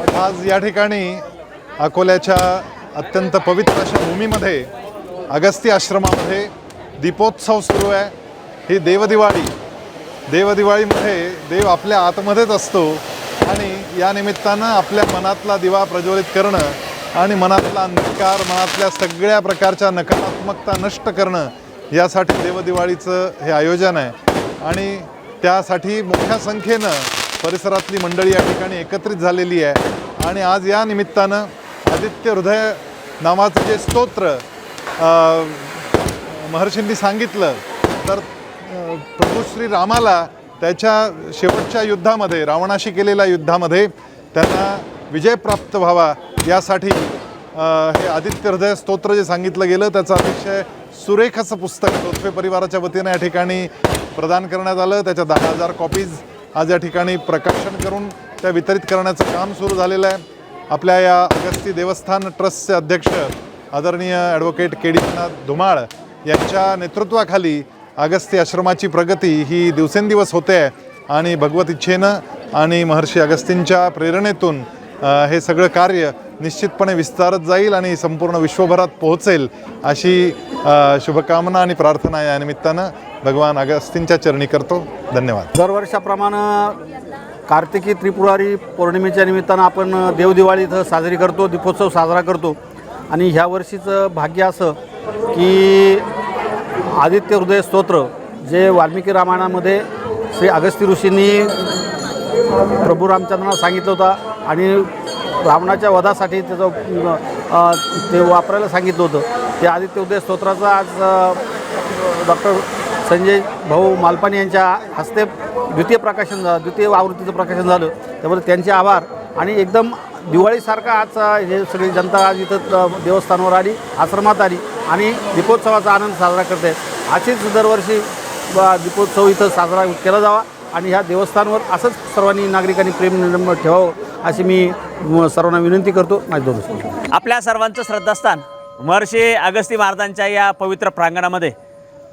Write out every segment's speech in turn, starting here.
आज या ठिकाणी अकोल्याच्या अत्यंत पवित्र अशा भूमीमध्ये अगस्ती आश्रमामध्ये दीपोत्सव सुरू आहे. ही देवदिवाळी देवदिवाळीमध्ये देव आपल्या आतमध्येच असतो आणि या निमित्तानं आपल्या मनातला दिवा प्रज्वलित करणं आणि मनातला अंधकार मनातल्या सगळ्या प्रकारच्या नकारात्मकता नष्ट करणं यासाठी देवदिवाळीचं हे आयोजन आहे. आणि त्यासाठी मोठ्या संख्येनं परिसरातली मंडळी या ठिकाणी एकत्रित झालेली आहे. आणि आज या निमित्तानं आदित्य हृदय नावाचं जे स्तोत्र महर्षींनी सांगितलं तर प्रभू श्री रामाला त्याच्या शेवटच्या युद्धामध्ये रावणाशी केलेल्या युद्धामध्ये त्यांना विजय प्राप्त व्हावा यासाठी हे आदित्य हृदय स्तोत्र जे सांगितलं गेलं त्याचं अतिशय सुरेख असं पुस्तक तोत्फे परिवाराच्या वतीनं या ठिकाणी प्रदान करण्यात आलं. त्याच्या दहा हजार कॉपीज आज या ठिकाणी प्रकाशन करून त्या वितरित करण्याचं काम सुरू झालेलं आहे. आपल्या या अगस्ती देवस्थान ट्रस्टचे अध्यक्ष आदरणीय ॲडव्होकेट केडीनाथ धुमाळ यांच्या नेतृत्वाखाली अगस्ती आश्रमाची प्रगती ही दिवसेंदिवस होते आहे. आणि भगवत इच्छेनं आणि महर्षी अगस्तींच्या प्रेरणेतून हे सगळं कार्य निश्चितपणे विस्तारत जाईल आणि संपूर्ण विश्वभरात पोहोचेल अशी शुभकामना आणि प्रार्थना या निमित्तानं भगवान अगस्तींच्या चरणी करतो. धन्यवाद. दरवर्षाप्रमाणे कार्तिकी त्रिपुरारी पौर्णिमेच्या निमित्तानं आपण देवदिवाळी इथं साजरी करतो दीपोत्सव साजरा करतो. आणि ह्या वर्षीचं भाग्य असं की आदित्य हृदय स्तोत्र जे वाल्मिकी रामायणामध्ये श्री अगस्ती ऋषींनी प्रभू रामचंद्रांना सांगितलं होतं आणि रावणाच्या वधासाठी त्याचं ते वापरायला सांगितलं होतं. ते आदित्य उदय स्तोत्राचं आज डॉक्टर संजय भाऊ मालपानी यांच्या हस्ते द्वितीय प्रकाशन झालं द्वितीय आवृत्तीचं प्रकाशन झालं. त्यामुळे त्यांचे आभार. आणि एकदम दिवाळीसारखा आज हे सगळी जनता आज इथं देवस्थानावर आली आश्रमात आली आणि दीपोत्सवाचा आनंद साजरा करते अशीच दरवर्षी दीपोत्सव इथं साजरा केला जावा आणि ह्या देवस्थानवर असंच सर्वांनी नागरिकांनी प्रेम ठेवावं अशी मी सर्वांना विनंती करतो. माझ्या दोन आपल्या सर्वांचं श्रद्धास्थान महर्षी अगस्ती महाराजांच्या या पवित्र प्रांगणामध्ये.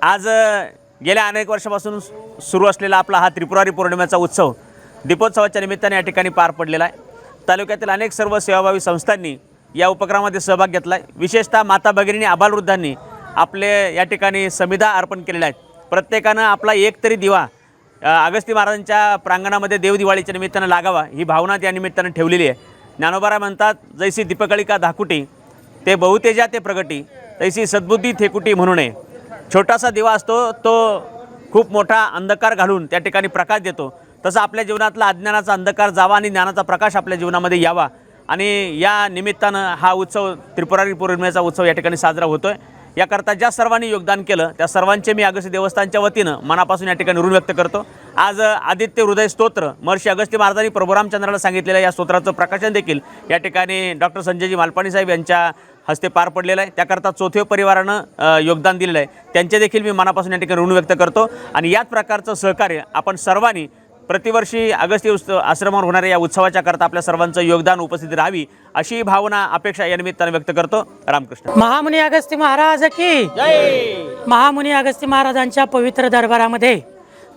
आज गेल्या अनेक वर्षापासून सुरू असलेला आपला हा त्रिपुरारी पौर्णिमेचा उत्सव दीपोत्सवाच्या निमित्ताने या ठिकाणी पार पडलेला आहे. तालुक्यातील अनेक सर्व सेवाभावी संस्थांनी या उपक्रमामध्ये सहभाग घेतला आहे विशेषतः माता भगिनी आबालवृद्धांनी आपले या ठिकाणी समिधा अर्पण केलेल्या आहेत. प्रत्येकानं आपला एक तरी दिवा अगस्ती महाराजांच्या प्रांगणामध्ये देवदिवाळीच्या निमित्तानं लागावा ही भावना त्या निमित्तानं ठेवलेली आहे. ज्ञानोबारा म्हणतात जैसी दीपकळिका धाकुटी ते बहुतेजा ते प्रगटी तैसी सद्बुद्धी थेकुटी म्हणू नये. छोटासा दिवा असतो तो खूप मोठा अंधकार घालून त्या ठिकाणी प्रकाश देतो. तसं आपल्या जीवनातला अज्ञानाचा अंधकार जावा आणि ज्ञानाचा प्रकाश आपल्या जीवनामध्ये यावा. आणि या निमित्तानं हा उत्सव त्रिपुरारी पौर्णिमेचा उत्सव या ठिकाणी साजरा होतो आहे याकरता ज्या सर्वांनी योगदान केलं त्या सर्वांचे मी अगस्त्य देवस्थानच्या वतीनं मनापासून या ठिकाणी ऋण व्यक्त करतो. आज आदित्य हृदय स्तोत्र महर्षी अगस्त्य महाराजांनी प्रभुरामचंद्राला सांगितलेल्या या स्तोत्राचं प्रकाशन देखील या ठिकाणी डॉक्टर संजयजी मालपाणी साहेब यांच्या हस्ते पार पडलेलं आहे. त्याकरता चौथे परिवारानं योगदान दिलेलं आहे. त्यांचे देखील मी मनापासून या ठिकाणी ऋण व्यक्त करतो. आणि याच प्रकारचं सहकार्य आपण सर्वांनी प्रतिवर्षी अगस्ती उत्सव आश्रमावर होणाऱ्या या उत्सवाच्या करता आपल्या सर्वांचं योगदान उपस्थिती राहावी अशी भावना अपेक्षा या निमित्तानं व्यक्त करतो रामकृष्ण. महामुनी अगस्ती महाराज की महामुनी अगस्ती महाराजांच्या पवित्र दरबारामध्ये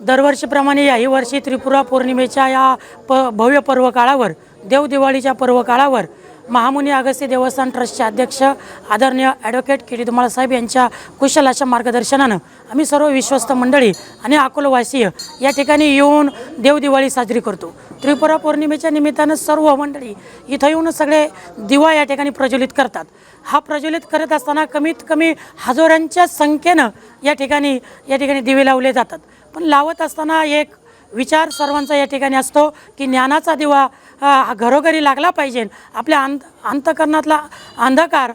दरवर्षीप्रमाणे याही वर्षी त्रिपुरा पौर्णिमेच्या या प भव्य पर्व काळावर देवदिवाळीच्या पर्व काळावर महामुनी अगस्ती देवस्थान ट्रस्टचे अध्यक्ष आदरणीय ॲडव्होकेट के डी धुमाळ साहेब यांच्या कुशल अशा मार्गदर्शनानं आम्ही सर्व विश्वस्त मंडळी आणि अकोलवासीय या ठिकाणी येऊन देवदिवाळी साजरी करतो. त्रिपुरा पौर्णिमेच्या निमित्तानं सर्व मंडळी इथं येऊन सगळे दिवा या ठिकाणी प्रज्वलित करतात. हा प्रज्वलित करत असताना कमीत कमी हजारांच्या संख्येनं या ठिकाणी या ठिकाणी दिवे लावले जातात. पण लावत असताना एक विचार सर्वांचा या ठिकाणी असतो की ज्ञानाचा दिवा घरोघरी लागला पाहिजे. आपल्या अंत अंतकरणातला अंधकार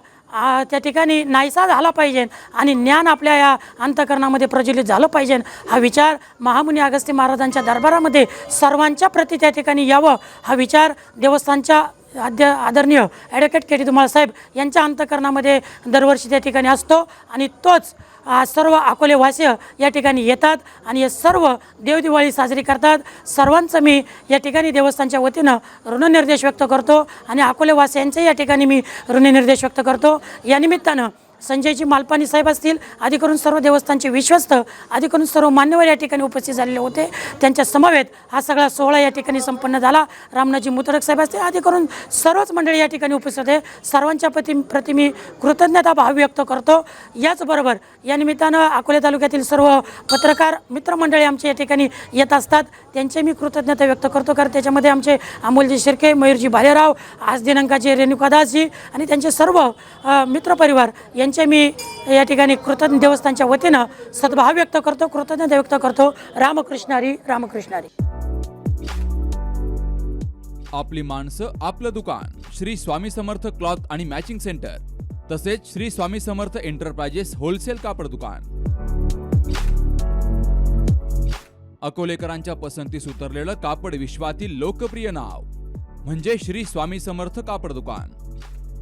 त्या ठिकाणी नाहीसा झाला पाहिजे आणि ज्ञान आपल्या या अंतकरणामध्ये प्रज्वलित झालं पाहिजे. हा विचार महामुनी अगस्ती महाराजांच्या दरबारामध्ये सर्वांच्या प्रती त्या ठिकाणी यावं. हा विचार देवस्थानच्या आद्य आदरणीय ॲडव्होकेट के टी धुमाळ साहेब यांच्या अंतकरणामध्ये दरवर्षी त्या ठिकाणी असतो आणि तोच सर्व अकोलेवासीय या ठिकाणी येतात आणि हे सर्व देवदिवाळी साजरी करतात. सर्वांचं मी या ठिकाणी देवस्थानच्या वतीनं ऋणनिर्देश व्यक्त करतो आणि अकोलेवासियांचे या ठिकाणी मी ऋणनिर्देश व्यक्त करतो. या निमित्तानं संजयजी मालपानी साहेब असतील आधी करून सर्व देवस्थानचे विश्वस्त आधी करून सर्व मान्यवर या ठिकाणी उपस्थित झालेले होते. त्यांच्या समवेत हा सगळा सोहळा या ठिकाणी संपन्न झाला. रामनाथजी मुतरक साहेब असतील आधी करून सर्वच मंडळी या ठिकाणी उपस्थित होते. सर्वांच्या प्रति प्रति मी कृतज्ञता भाव व्यक्त करतो. याचबरोबर या निमित्तानं अकोले तालुक्यातील सर्व पत्रकार मित्रमंडळी आमच्या या ठिकाणी येत असतात. त्यांचे मी कृतज्ञता व्यक्त करतो कारण त्याच्यामध्ये आमचे अमोलजी शिर्के मयूरजी भालेराव आज दिनांकाचे रेणुकादासजी आणि त्यांचे सर्व मित्रपरिवार यांचे मी या ठिकाणी कृतज्ञ देवस्थानच्या वतीनं सद्भाव व्यक्त करतो कृतज्ञता व्यक्त करतो. रामकृष्णारी रामकृष्णारी. आपली माणसं आपलं दुकान श्री स्वामी समर्थ क्लॉथ आणि मॅचिंग सेंटर तसेच श्री स्वामी समर्थ एंटरप्राइजेस होलसेल कापड दुकान. अकोलेकरांच्या पसंतीस उतरलेलं कापड विश्वातील लोकप्रिय नाव म्हणजे श्री स्वामी समर्थ कापड दुकान.